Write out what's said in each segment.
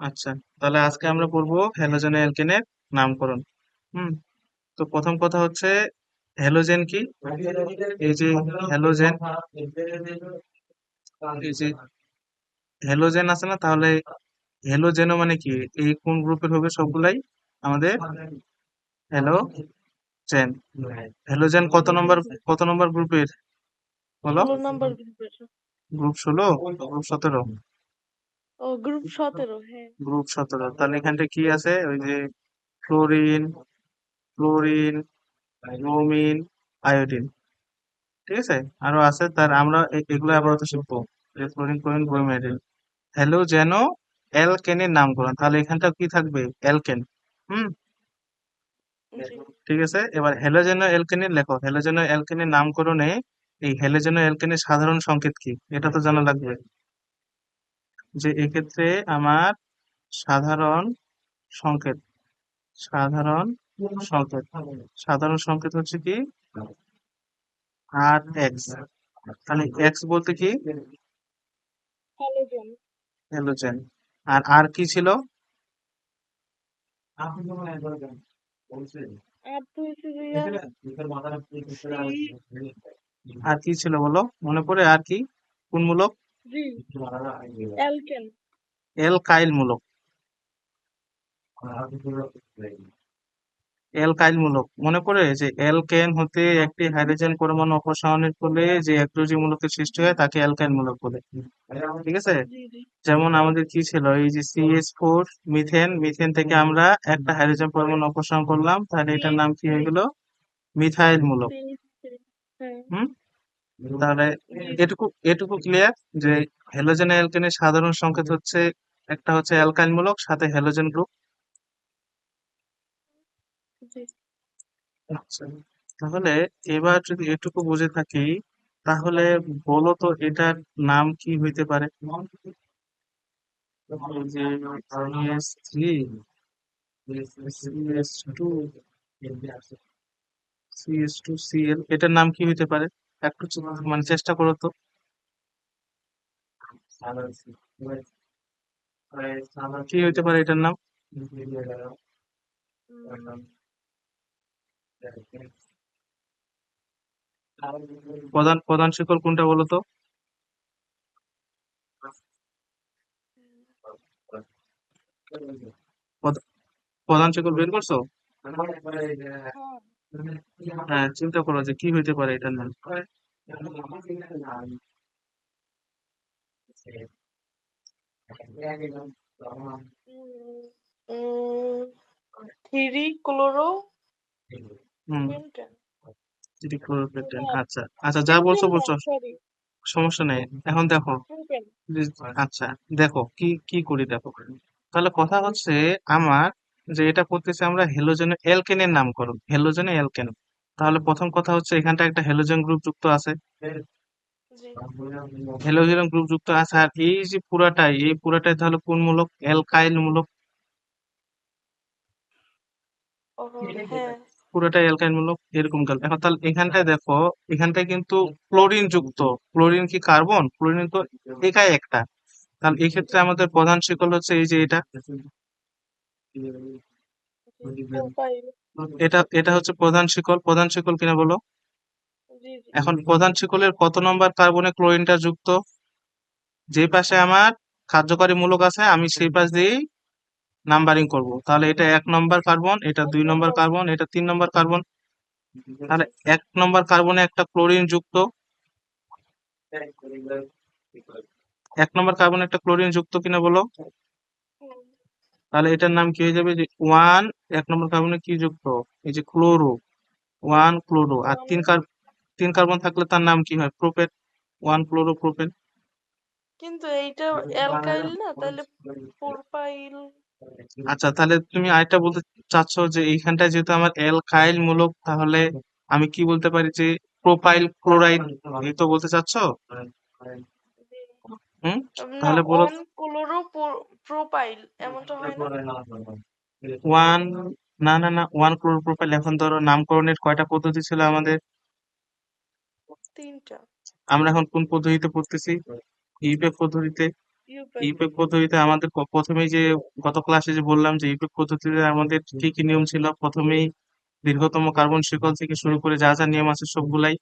আচ্ছা তাহলে আজকে আমরা পড়ব হ্যালোজেন অ্যালকেনের নামকরণ। হুম, তো প্রথম কথা হচ্ছে হ্যালোজেন কি? এই যে হ্যালোজেন এই যে হ্যালোজেন আছে না, তাহলে হ্যালোজেনও মানে কি? এই কোন গ্রুপের হবে? সবগুলাই আমাদের হ্যালোজেন হ্যালোজেন কত নম্বর কত নম্বর গ্রুপের? বলো। নাম্বার গ্রুপের। গ্রুপ ষোলো? গ্রুপ সতেরো। ও গ্রুপ সতেরো হ্যাঁ। গ্রুপ সতেরো। তাহলে এখানটা কি আছে? ওই যে ফ্লোরিন ক্লোরিন ব্রোমিন আয়োডিন ঠিক আছে? আরও আছে। তার আমরা এগুলো আপাতত শিখব। ক্লোরিন ক্লোরিন ব্রোমিন আয়োডিন হ্যালোজেনো অ্যালকেনের নামকরণ। তাহলে এখানটা কি থাকবে? অ্যালকেন হুম? ঠিক আছে? এবার হ্যালোজেনো অ্যালকেনের লেখো। হ্যালোজেনো অ্যালকেনের নামকরণে এই হ্যালোজেনো অ্যালকেনের সাধারণ সংকেত কি? এটা তো জানা লাগবে। যে এক্ষেত্রে আমার সাধারণ সংকেত সাধারণ সংকেত সাধারণ সংকেত হচ্ছে কি? আর এক্স তাহলে এক্স বলতে কি? হ্যালোজেন হ্যালোজেন আর আর কি ছিল? আর আর কি ছিল বলো? মনে পড়ে আর কি? কোন মূলক? এল কাইল মূলক এল কাইল মূলক মনে পড়ে যে অ্যালকেন হতে একটি হাইড্রোজেন পরমাণু অপসারণের ফলে যে একটি মূলকের সৃষ্টি হয় তাকে অ্যালকাইল মূলক বলে। ঠিক আছে? যেমন আমাদের কি ছিল? এই যে সিএস ফোর মিথেন মিথেন থেকে আমরা একটা হাইড্রোজেন পরমাণু অপসারণ করলাম। তাহলে এটার নাম কি হয়ে গেল? মিথাইল। মূলক তাহলে এটুকু এটুকু ক্লিয়ার যে হ্যালোজেন অ্যালকেনের সাধারণ সংকেত হচ্ছে একটা হচ্ছে অ্যালকাইল মূলক সাথে হ্যালোজেন গ্রুপ আচ্ছা তাহলে এবার যদি এটুকু বুঝে থাকি তাহলে বলো তো এটার নাম কি হইতে পারে? যে three two CS two CL এটার নাম কি হইতে পারে? একটু মানে চেষ্টা করো তো। কি হইতে পারে এটার নাম? প্রধান প্রধান শিকল কোনটা বলো তো? প্রধা- প্রধান শিকল বের করছ? হ্যাঁ চিন্তা করো যে কি হইতে পারে এটার নাম থ্রি ক্লোরো হুম। পেন্টেন আচ্ছা আচ্ছা যা বলছো বলছো। সমস্যা নেই। এখন দেখো। আচ্ছা দেখো কি কি করি দেখো। তাহলে কথা হচ্ছে আমার যে এটা করতেছি আমরা হ্যালোজেন অ্যালকেনের নামকরণ হেলোজেন অ্যালকেন তাহলে প্রথম কথা হচ্ছে এখানটা একটা হেলোজেন গ্রুপ যুক্ত আছে। হেলোজেন গ্রুপ যুক্ত আছে আর এই যে পুরাটাই এই পুরাটাই তাহলে কোন মূলক? অ্যালকাইল মূলক? হ্যাঁ। পুরোটাই অ্যালকাইল মূলক এরকম গেল। এখন তাহলে এখানটায় দেখো এখানটায় কিন্তু ক্লোরিন যুক্ত। ক্লোরিন কি কার্বন ক্লোরিন তো একাই একটা। তাহলে এই ক্ষেত্রে আমাদের প্রধান শিকল হচ্ছে এই যে এটা। এটা এটা হচ্ছে প্রধান শিকল। প্রধান শিকল কিনা বলো? এখন প্রধান শিকলের কত নম্বর কার্বনে ক্লোরিনটা যুক্ত? যে পাশে আমার কার্যকরী মূলক আছে আমি সেই পাশ দিয়েই নাম্বারিং করব। তাহলে এটা এক নম্বর কার্বন এটা দুই নম্বর কার্বন এটা তিন নম্বর কার্বন। তাহলে এক নম্বর কার্বনে একটা ক্লোরিন যুক্ত। এক নম্বর কার্বনে একটা ক্লোরিন যুক্ত কিনা বলো? তাহলে এটার নাম কি হয়ে যাবে যে ওয়ান এক নম্বর কার্বনে কি যুক্ত? এই যে ক্লোরো ওয়ান ক্লোরো আর তিন কার তিন কার্বন থাকলে তার নাম কি হয়? প্রোপেন ওয়ান ক্লোরো প্রোপেন কিন্তু এইটা অ্যালকাইল না? তাহলে প্রোপাইল আচ্ছা তাহলে তুমি আরেকটা বলতে চাচ্ছ যে এইখানটায় যেহেতু আমার অ্যালকাইল মূলক তাহলে আমি কি বলতে পারি যে প্রোপাইল ক্লোরাইড এই তো বলতে চাচ্ছ? হুম? তাহলে বলো অন ক্লোরো প্রোপাইল এমনটা হয় না। ওয়ান না না না ওয়ান ক্লোরো প্রোপাইল এখন ধরো নামকরণের কয়টা পদ্ধতি ছিল আমাদের? তিনটা। আমরা এখন কোন পদ্ধতিতে পড়তেছি? ইউপেক পদ্ধতিতে। ইউপেক পদ্ধতিতে আমাদের প্রথমেই যে গত ক্লাসে যে বললাম যে ইউপেক পদ্ধতিতে আমাদের কি কি নিয়ম ছিল? প্রথমেই দীর্ঘতম কার্বন শিকল থেকে শুরু করে যা যা নিয়ম আছে সবগুলাই।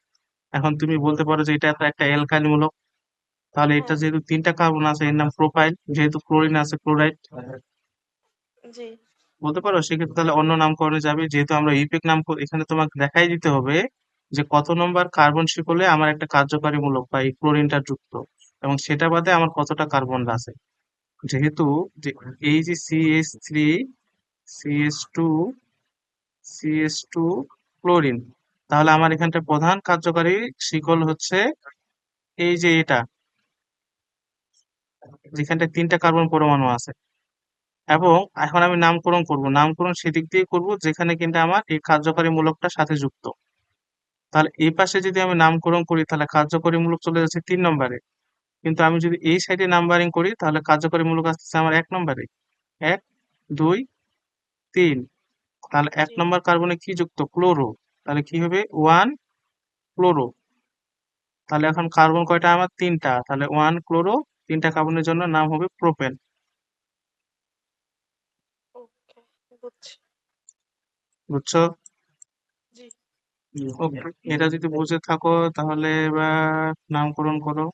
এখন তুমি বলতে পারো যে এটা একটা একটা অ্যালকাইল মূলক। তাহলে এটা যেহেতু তিনটা কার্বন আছে এর নাম প্রোফাইল যেহেতু ক্লোরিন আছে ক্লোরাইড জি। বলতে পারো সেক্ষেত্রে তাহলে অন্য নামকরণে যাবে। যেহেতু আমরা ইউপেক নাম কর- এখানে তোমাকে দেখাই দিতে হবে যে কত নম্বর কার্বন শিকলে আমার একটা কার্যকারী মূলক বা এই ক্লোরিনটা যুক্ত এবং সেটা বাদে আমার কতটা কার্বন আছে। যেহেতু এই যে CS three CS two CS two chlorine তাহলে আমার এখানটা প্রধান কার্যকারী শিকল হচ্ছে এই যে এটা। যেখানটা তিনটা কার্বন পরমাণু আছে। এবং এখন আমি নামকরণ করব। নামকরণ সেদিক দিয়ে করব যেখানে কিন্তু আমার এই কার্যকারী মূলকটা সাথে যুক্ত। তাহলে এই পাশে যদি আমি নামকরণ করি তাহলে কার্যকরী মূলক চলে যাচ্ছে তিন নম্বরে। কিন্তু আমি যদি এই সাইডে নাম্বারিং করি তাহলে কার্যকরী মূলক আসতেছে আমার এক নম্বরে। এক দুই তিন। তাহলে এক নম্বর কার্বনে কি যুক্ত? ক্লোরো। তাহলে কি হবে? One chloro. তাহলে এখন কার্বন কয়টা? আমার তিনটা। তাহলে ওয়ান ক্লোরো তিনটা কার্বনের জন্য নাম হবে প্রোপেন। বুঝছ। এটা যদি বুঝে থাকো তাহলে এবার নামকরণ করো।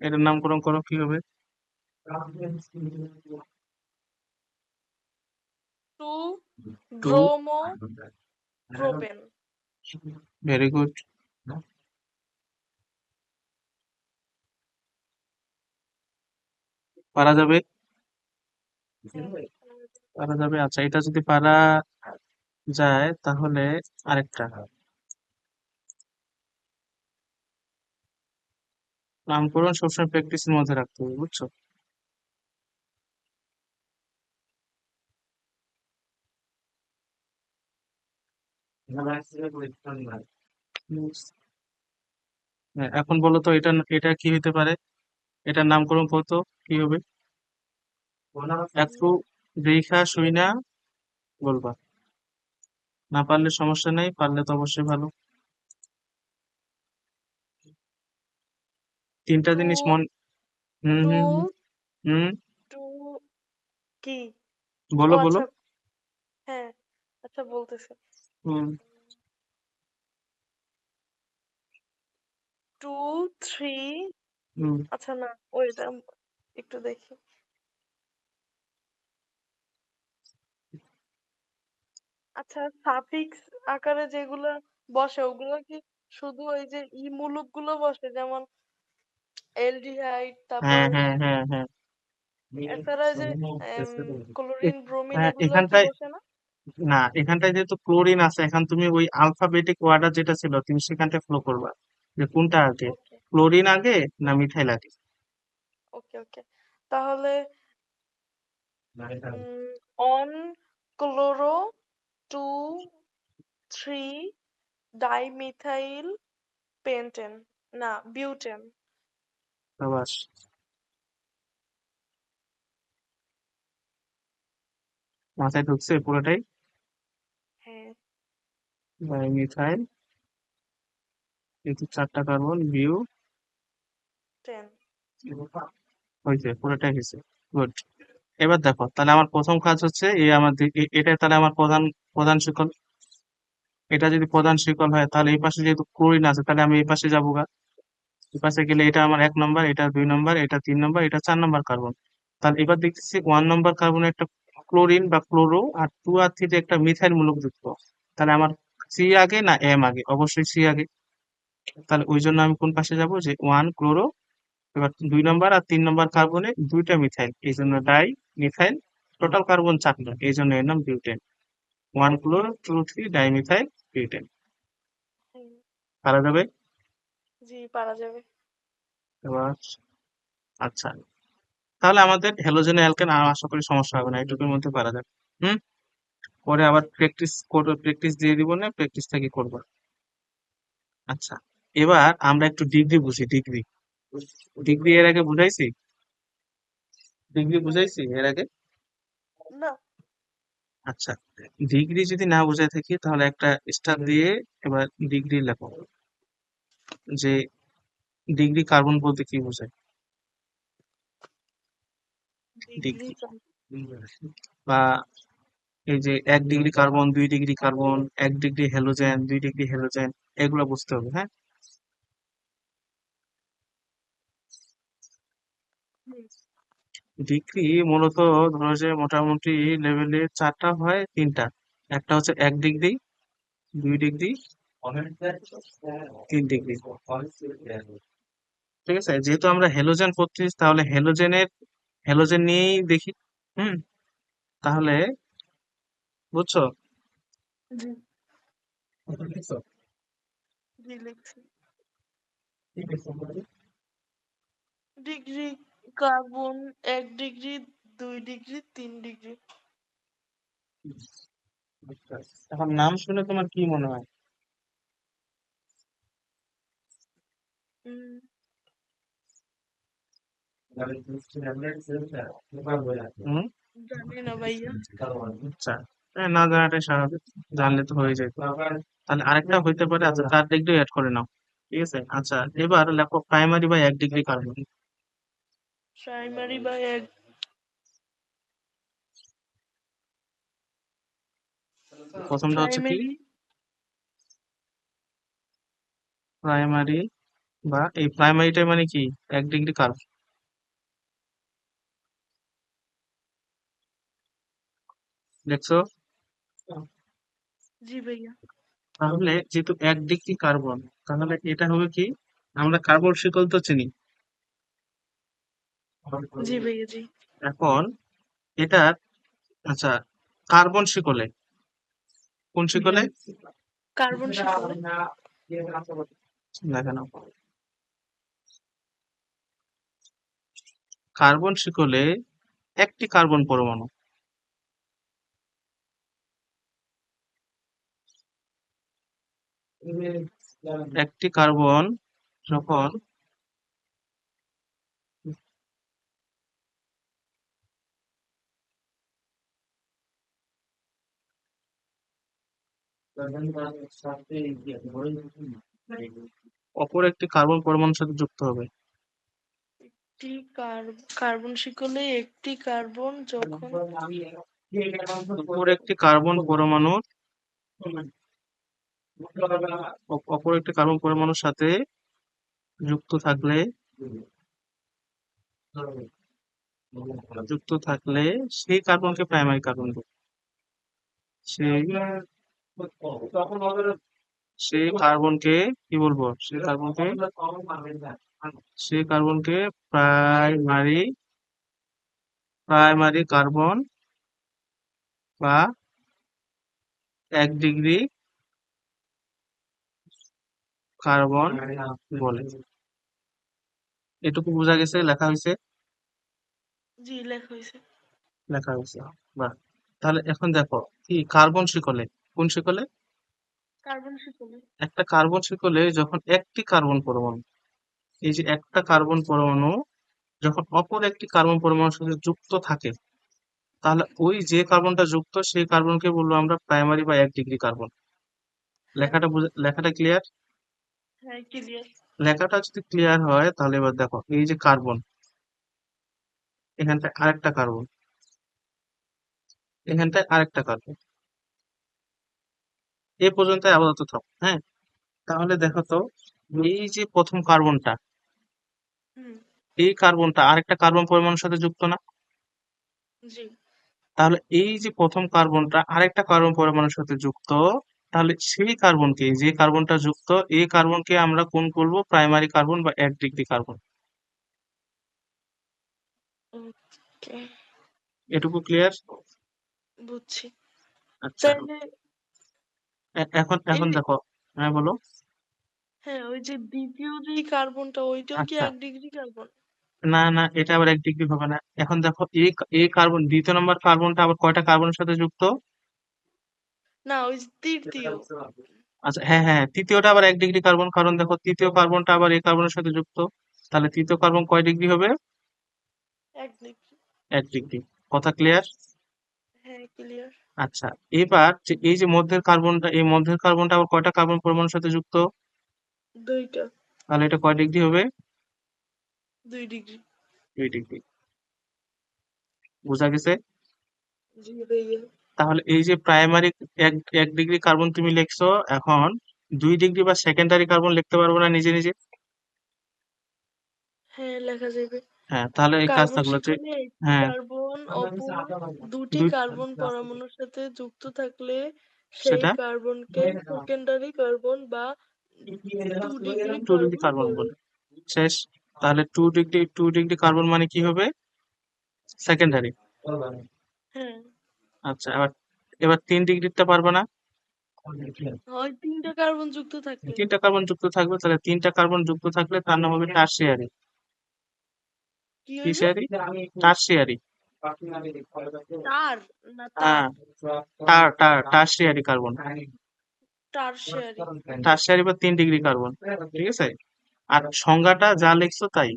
এটার নামকরণ করো কি হবে? Two two bromo propane very good পারা যাবে? পারা যাবে? আচ্ছা এটা যদি পারা যায় তাহলে আরেকটা। নামকরণ সবসময় প্র্যাকটিসের মধ্যে রাখতে হবে বুঝছ? এখন বলো তো এটা এটা কি হতে পারে? এটার নামকরণ কত? কি হবে? একটু দেখা শুইনা বলবা। না পারলে সমস্যা নেই পারলে তো অবশ্যই ভালো। তিনটা জিনিস মন হুম হুম হুম কি? বলো বলো। আচ্ছা হ্যাঁ আচ্ছা বলতেছে। হুম। টু থ্রি হুম। আচ্ছা না ওইটা একটু দেখি। আচ্ছা সাফিক্স আকারে যেগুলো বসে ওগুলো কি শুধু ওই যে ই মূলকগুলো বসে? যেমন এলডিহাইড তারপর হ্যাঁ হ্যাঁ হ্যাঁ হ্যাঁ। এছাড়া যে ক্লোরিন ব্রোমিন হ্যাঁ এগুলো কি এখানটায় বসে না? না এখানটায় যেহেতু ক্লোরিন আছে এখন তুমি ওই আলফাবেটিক অর্ডার যেটা ছিল তুমি সেখানটায় ফলো করবা। যে কোনটা আগে ওকে ক্লোরিন আগে না মিথাইল আগে? ওকে ওকে তাহলে one chloro two three dimethyl pentane না বিউটেন সাবাস। মাথায় ঢুকছে পুরোটাই? মিথাইল কিন্তু চারটা কার্বন বিউ টেন হয়েছে পুরোটাই হয়েছে। গুড এবার দেখো তাহলে আমার প্রথম কাজ হচ্ছে এই আমার দি- এ- এটাই তাহলে আমার প্রধান প্রধান শিকল। এটা যদি প্রধান শিকল হয় তাহলে এই পাশে যেহেতু ক্লোরিন আছে তাহলে আমি এই পাশে যাব গা। এই পাশে গেলে এটা আমার এক নম্বর এটা দুই নম্বর এটা তিন নম্বর এটা চার নম্বর কার্বন তাহলে এবার দেখতেছি ওয়ান নম্বর কার্বনে একটা ক্লোরিন বা ক্লোরো আর টু আর থ্রিতে একটা মিথাইল মূলক যুক্ত। তাহলে আমার সি আগে না এম আগে? অবশ্যই সি আগে। তাহলে ওই জন্য আমি কোন পাশে যাব? যে ওয়ান ক্লোরো এবার দুই নম্বর আর তিন নম্বর কার্বনে দুইটা মিথাইল এই জন্য ডাই মিথাইল টোটাল কার্বন চারটা এই জন্য এর নাম butane one chloro two three di methyl butane পারা যাবে? জি পারা যাবে। এবার আচ্ছা। তাহলে আমাদের হ্যালোজেন অ্যালকেন আর আশা করি সমস্যা হবে না এইটুকুর মধ্যে পারা যাবে। হুম? পরে আবার প্র্যাকটিস করবে প্র্যাকটিস দিয়ে দিব না প্র্যাকটিস থেকে করব? আচ্ছা এবার আমরা একটু ডিগ্রি বুঝি ডিগ্রি ডিগ্রি এর আগে বুঝাইছি? ডিগ্রি বুঝাইছি এর আগে? না। আচ্ছা ডিগ্রি যদি না বুঝাই থাকি তাহলে একটা স্টার দিয়ে এবার ডিগ্রি লেখো। যে ডিগ্রি কার্বন বলতে কি বোঝায়? ডিগ্রি বা এই যে এক ডিগ্রি কার্বন দুই ডিগ্রি কার্বন এক ডিগ্রি হ্যালোজেন দুই ডিগ্রি হ্যালোজেন এগুলো বুঝতে হবে হ্যাঁ? ডিগ্রি মূলত ধরো যে মোটামুটি লেভেলে চারটা হয় তিনটা। একটা হচ্ছে এক ডিগ্রি দুই ডিগ্রি তিন ডিগ্রি। ঠিক আছে? যেহেতু আমরা হ্যালোজেন পড়ছি তাহলে হ্যালোজেনের হ্যালোজেন নিয়েই দেখি। হুম তাহলে বুঝছ? ডিগ্রি কার্বন এক ডিগ্রি দুই ডিগ্রি তিন ডিগ্রি। এখন নাম শুনে তোমার কি মনে হয় উম, হুম জানি না ভাইয়া আচ্ছা। না জানাটাই স্বাভাবিক। জানলে তো হয়ে যেত তাহলে আরেকটা হইতে পারে। আচ্ছা চার ডিগ্রি অ্যাড করে নাও। ঠিক আছে? আচ্ছা এবার লেখো প্রাইমারি বা এক ডিগ্রি কার্বন প্রাইমারি বা এক প্রথমটা হচ্ছে কি? প্রাইমারি প্রাইমারি বা এই প্রাইমারিটা মানে কি? এক ডিগ্রি কার্বন দেখছ জি ভাইয়া। তাহলে যেহেতু এক ডিগ্রি কার্বন তাহলে এটা হবে কি? আমরা কার্বন শিকল তো চিনি। জি ভাইয়া জি। এখন এটা আচ্ছা কার্বন শিকলে। কোন শিকলে? কার্বন শিকলে। দেখানো। কার্বন শিকলে একটি কার্বন পরমাণু। একটি কার্বন যখন অপর একটি কার্বন পরমাণুর সাথে যুক্ত হবে। একটি কার- কার্বন শিকলে একটি কার্বন যখন অপর একটি কার্বন পরমাণু অপ- অপর একটি কার্বন পরমাণুর সাথে যুক্ত থাকলে যুক্ত থাকলে সেই কার্বনকে প্রাইমারি কার্বন বলে। সেই সেই কার্বনকে কি বলব? সেই কার্বনকে সেই কার্বনকে প্রাইমারি প্রাইমারি কার্বন বা এক ডিগ্রি কার্বন বলে। এটুকু বোঝা গেছে লেখা হয়েছে? জি লেখা হয়েছে। লেখা হয়েছে বাহ। তাহলে এখন দেখো কি কার্বন শিকলে? কোন শিকলে? কার্বন শিকলে। একটা কার্বন শিকলে যখন একটি কার্বন পরমাণু এই যে একটা কার্বন পরমাণু যখন অপর একটি কার্বন পরমাণুর সাথে যুক্ত থাকে তাহলে ওই যে কার্বনটা যুক্ত সেই কার্বনকে বলব আমরা প্রাইমারি বা এক ডিগ্রি কার্বন। লেখাটা লেখাটা ক্লিয়ার ক্লিয়ার লেখাটা যদি ক্লিয়ার হয় তাহলে এবার দেখো এই যে কার্বন এখানটায় আরেকটা কার্বন এখানটায় আরেকটা কার্বন এ পর্যন্ত আপাতত থাক হ্যাঁ? তাহলে দেখো তো এই যে প্রথম কার্বনটা এই কার্বনটা আরেকটা কার্বন পরমাণুর সাথে যুক্ত না? তাহলে এই যে প্রথম কার্বনটা আরেকটা কার্বন পরমাণুর সাথে যুক্ত তাহলে সেই কার্বনকে যে কার্বনটা যুক্ত এই কার্বনকে আমরা কোন বলব প্রাইমারি কার্বন বা এক ডিগ্রি কার্বন এটুকু ক্লিয়ার বুঝছি। আচ্ছা। এখন এখন দেখো হ্যাঁ বলো। হ্যাঁ ওই যে দ্বিতীয় যে কার্বনটা ওইটাও কি আচ্ছা। এক ডিগ্রি কার্বন না না এটা আবার এক ডিগ্রি হবে না। এখন দেখো এই এই কার্বন দ্বিতীয় নম্বর কার্বনটা আবার কয়টা কার্বনের সাথে যুক্ত? না ওই তৃতীয়। আচ্ছা হ্যাঁ হ্যাঁ তৃতীয়টা আবার এক ডিগ্রি কার্বন কারণ দেখো তৃতীয় কার্বনটা আবার এই কার্বনের সাথে যুক্ত। তাহলে তৃতীয় কার্বন কয় ডিগ্রি হবে? এক ডিগ্রি এক ডিগ্রি কথা ক্লিয়ার হ্যাঁ ক্লিয়ার আচ্ছা এবার যে এই যে মধ্যের কার্বনটা এই মধ্যের কার্বনটা আবার কয়টা কার্বন পরমাণুর সাথে যুক্ত? দুইটা। তাহলে এটা কয় ডিগ্রি হবে? দুই ডিগ্রি দুই ডিগ্রি বোঝা গেছে? জি ভাইয়া তাহলে এই যে প্রাইমারি এক এক ডিগ্রি কার্বন তুমি লিখছো এখন দুই ডিগ্রি বা সেকেন্ডারি কার্বন লিখতে পারব না নিজে নিজে? হ্যাঁ লেখা যাবে। হ্যাঁ তাহলে এই কাজ কার্বন থাকল যে হ্যাঁ। কার্বন দুটি কার্বন পরমাণুর সাথে যুক্ত থাকলে সেই সেটা? কার্বনকে সেকেন্ডারি কার্বন বা টু ডিগ্রি কার্বন বলে। শেষ। তাহলে two degree two degree carbon মানে কি হবে? সেকেন্ডারি হ্যাঁ। আচ্ছা এবার এবার তিন ডিগ্রিটা পারবে না? হয় তিনটা কার্বন যুক্ত থাকলে তিনটা কার্বন যুক্ত থাকবে তাহলে তিনটা কার্বন যুক্ত থাকলে তার নাম হবে টার্সিয়ারি কি হইবে কিসিয়ারি টার্সিয়ারি হ্যাঁ টার টার টার্সিয়ারি কার্বন টারশিয়ারি বা তিন ডিগ্রি কার্বন ঠিক আছে? আর সংজ্ঞাটা যা লিখছো তাই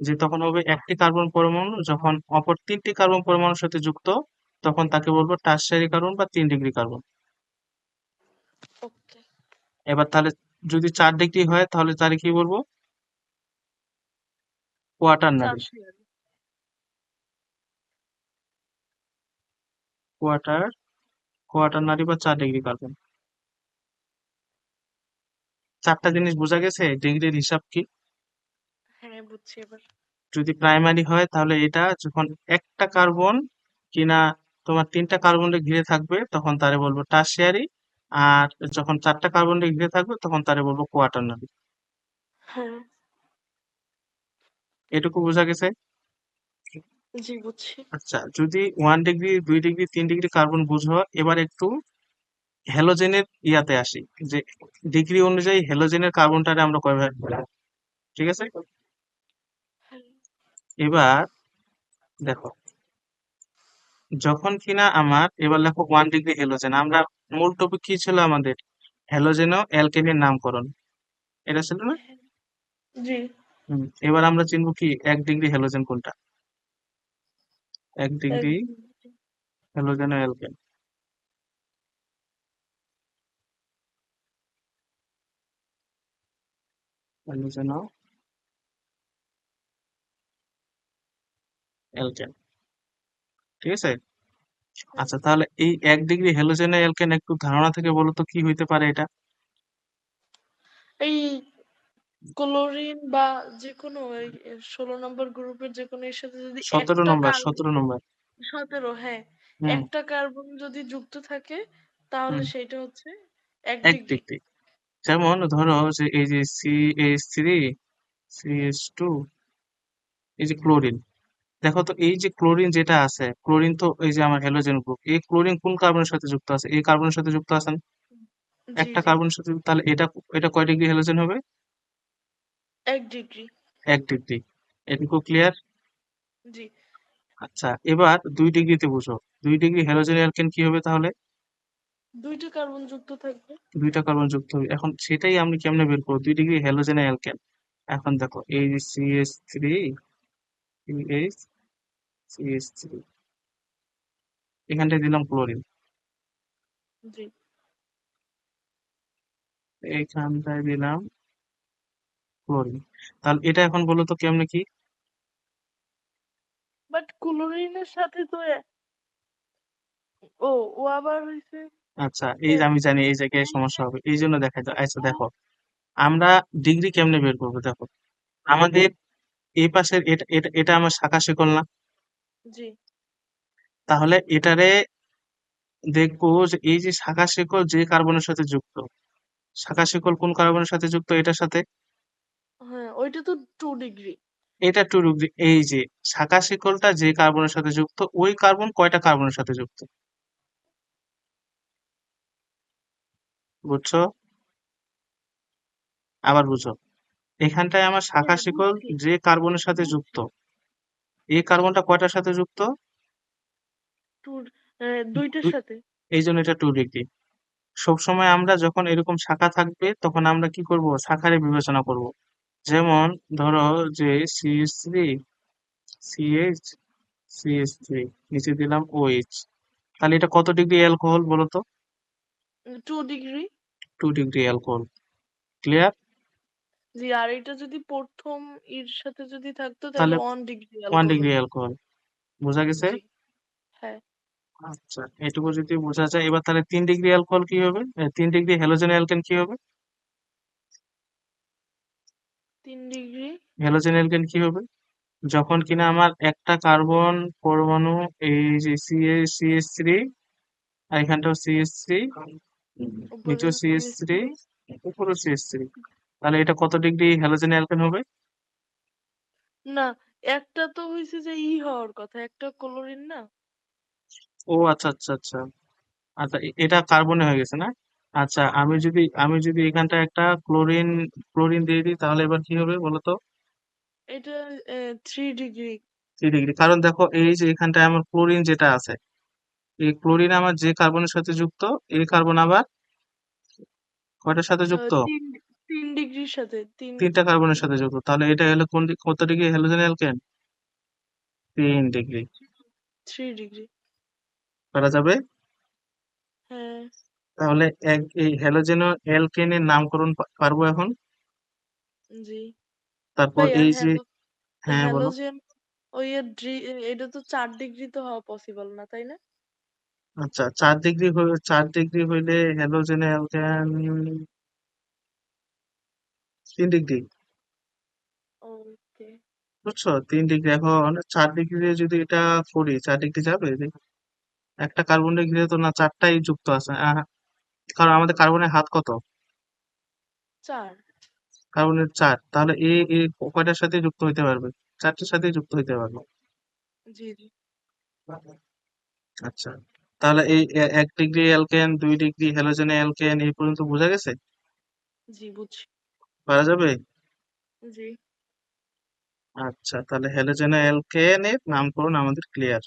যে তখন হবে একটি কার্বন পরমাণু যখন অপর তিনটি কার্বন পরমাণুর সাথে যুক্ত তখন তাকে বলব টার্সিয়ারি কার্বন বা তিন ডিগ্রি কার্বন এবার তাহলে যদি চার ডিগ্রি হয় তাহলে তারে কি বলব? কোয়াটারনারি টারশিয়ারি কোয়াটার কোয়াটারনারি বা চার ডিগ্রি কার্বন চারটা জিনিস বোঝা গেছে? ডিগ্রির হিসাব কি? হ্যাঁ বুঝছি এবার। যদি প্রাইমারি হয় তাহলে এটা যখন একটা কার্বন কিনা তোমার তিনটা কার্বন ডাই ঘিরে থাকবে তখন তারে বলব টার্সিয়ারি আর যখন চারটা কার্বন ঘিরে থাকবে তখন তারে বলব কোয়াটারনারি হ্যাঁ। এটুকু বোঝা গেছে? জি বুঝছি। আচ্ছা যদি ওয়ান ডিগ্রি দুই ডিগ্রি তিন ডিগ্রি কার্বন বুঝো এবার একটু হ্যালোজেনের ইয়াতে আসি যে ডিগ্রি অনুযায়ী হ্যালোজেনের কার্বনটারে আমরা কয় ভাগ ঠিক আছে? হ্যাঁ। এবার দেখো যখন কিনা আমার এবার লেখো ওয়ান ডিগ্রি হ্যালোজেন আমরা মূল টপিক কি ছিল আমাদের? হ্যালোজেন ও অ্যালকেনের নামকরণ। এটা ছিল না? জি। এবার আমরা চিনবো কি এক ডিগ্রি হ্যালোজেন কোনটা? এক ডিগ্রি হ্যালোজেন ও অ্যালকেন হ্যালোজেন ও অ্যালকেন ঠিক আছে? আচ্ছা তাহলে এই এক ডিগ্রি হ্যালোজেন অ্যালকেন একটু ধারণা থেকে বলো তো কি হইতে পারে এটা? এই ক্লোরিন বা যে কোনো ষোলো নম্বর গ্রুপের যে কোনো এর সাথে যদি সতেরো নম্বর সতেরো নম্বর। সতেরো হ্যাঁ। একটা কার্বন যদি যুক্ত থাকে তাহলে সেটা হচ্ছে এক ডিগ্রি যেমন ধরো যে এই যে C H three C H two এই যে ক্লোরিন দেখো তো এই যে ক্লোরিন যেটা আছে ক্লোরিন তো এই যে আমার হ্যালোজেন গ্রুপ এই ক্লোরিন কোন কার্বনের সাথে যুক্ত আছে? এই কার্বনের সাথে যুক্ত আছে না? জি একটা জি। কার্বনের সাথে তাহলে এটা এটা কয় ডিগ্রি হ্যালোজেন হবে? এক ডিগ্রি এক ডিগ্রি এটুকু ক্লিয়ার জি। আচ্ছা এবার দুই ডিগ্রিতে বুঝো। দুই ডিগ্রি হ্যালোজেন অ্যালকেন কি হবে তাহলে? দুইটা কার্বন যুক্ত থাকবে। দুইটা কার্বন যুক্ত হবে। এখন সেটাই আমি কেমনে বের করব? দুই ডিগ্রি হ্যালোজেন অ্যালকেন এখন দেখো এই যে CS three CH CS three এখানটায় দিলাম ক্লোরিন এইখানটায় দিলাম ক্লোরিন তাহলে এটা এখন বলো তো কেমনে কি? বাট ক্লোরিনের সাথে তো ও ও আবার হয়েছে আচ্ছা এই আমি জানি এই জায়গায় সমস্যা হবে। এই জন্য দেখা যায় আচ্ছা দেখো আমরা ডিগ্রি কেমনে বের করব? দেখো আমাদের এই পাশের এটা এটা এটা আমার শাখা শিকল না। জি। তাহলে এটারে দেখব যে এই যে শাখা শিকল যে কার্বনের সাথে যুক্ত শাখা শিকল কোন কার্বনের সাথে যুক্ত এটার সাথে? হ্যাঁ ওইটা তো ডিগ্রি এটা টু ডিগ্রি এই যে শাখা শিকলটা যে কার্বনের সাথে যুক্ত ওই কার্বন কয়টা কার্বনের সাথে যুক্ত? বুঝছ? আবার বুঝো। এখানটায় আমার শাখা হ্যাঁ শিকল বুঝছি যে কার্বনের সাথে যুক্ত। এই কার্বনটা কয়টার সাথে যুক্ত? টু দুইটার দুই- সাথে। এই জন্য এটা টু ডিগ্রি সবসময় আমরা যখন এরকম শাখা থাকবে তখন আমরা কি করব? শাখারে বিবেচনা করব। যেমন ধরো যে CS three CH CS three নিচে দিলাম ওএইচ তাহলে এটা কত ডিগ্রি অ্যালকোহল বলো তো two degree two degree alcohol clear জি আর এটা যদি প্রথম এর সাথে যদি থাকতো তাহলে তাহলে one degree one degree alcohol বোঝা গেছে? জি হ্যাঁ। আচ্ছা এটুকু যদি বোঝা যায় এবার তাহলে তিন ডিগ্রি অ্যালকোহল কি হবে? এ, তিন ডিগ্রি হ্যালোজেন অ্যালকেন কি হবে? তিন ডিগ্রি হ্যালোজেন অ্যালকেন কি হবে? যখন কিনা আমার একটা কার্বন পরমাণু এই যে সিএস সিএস থ্রি আর এখানটাও সিএস থ্রি উপরে নিচেও সিএস থ্রি CH3 উপরেও থ্রি তাহলে এটা কত ডিগ্রি হ্যালোজেন অ্যালকেন হবে? না একটা তো হয়েছে যে ই হওয়ার কথা একটা ক্লোরিন না। ও আচ্ছা আচ্ছা আচ্ছা। আচ্ছা এ- এটা কার্বনে হয়ে গেছে না? আচ্ছা আমি যদি আমি যদি এখানটা একটা ক্লোরিন ক্লোরিন দিয়ে দিই তাহলে এবার কি হবে বলো তো? এটা থ্রি ডিগ্রি থ্রি ডিগ্রি কারণ দেখো এই যে এখানটায় আমার ক্লোরিন যেটা আছে এই ক্লোরিন আমার যে কার্বনের সাথে যুক্ত এই কার্বন আবার কয়টার সাথে যুক্ত? তিন তিন ডিগ্রির সাথে তিন তিনটা কার্বনের সাথে যুক্ত। তাহলে এটা হলো কোন ডি- কত ডিগ্রি হ্যালোজেন অ্যালকেন তিন ডিগ্রি। Three degree. করা যাবে? হ্যাঁ। তাহলে এক এই হ্যালোজেন অ্যালকেনের নামকরণ পা- পারব এখন? জি। তারপর ভাইয়া এই যে হ্যালো হ্যাঁ বলো। হ্যালোজেন ওই এর ড্রি- এটা তো চার ডিগ্রি তো হওয়া পসিবল না তাই না? আচ্ছা চার ডিগ্রি হয়ে চার ডিগ্রি হইলে হ্যালোজেন অ্যালকেন তিন ডিগ্রি। ওকে বুঝছ? তিন ডিগ্রি। এখন চার ডিগ্রি যদি এটা করি চার ডিগ্রি যাবে? একটা কার্বনের ঘিরে তো না চারটাই যুক্ত আছে। আহ, কারণ আমাদের কার্বনের হাত কত? চার। কার্বনের চার। তাহলে এ এ কয়টার সাথে যুক্ত হইতে পারবে? চারটার সাথে যুক্ত হইতে পারবে। জি জি। আচ্ছা। তাহলে এই এ- এক ডিগ্রি অ্যালকেন দুই ডিগ্রি হ্যালোজেন অ্যালকেন এই পর্যন্ত বোঝা গেছে? জি বুঝছি। পারা যাবে? জি। আচ্ছা তাহলে হ্যালোজেন অ্যালকেনের নামকরণ আমাদের ক্লিয়ার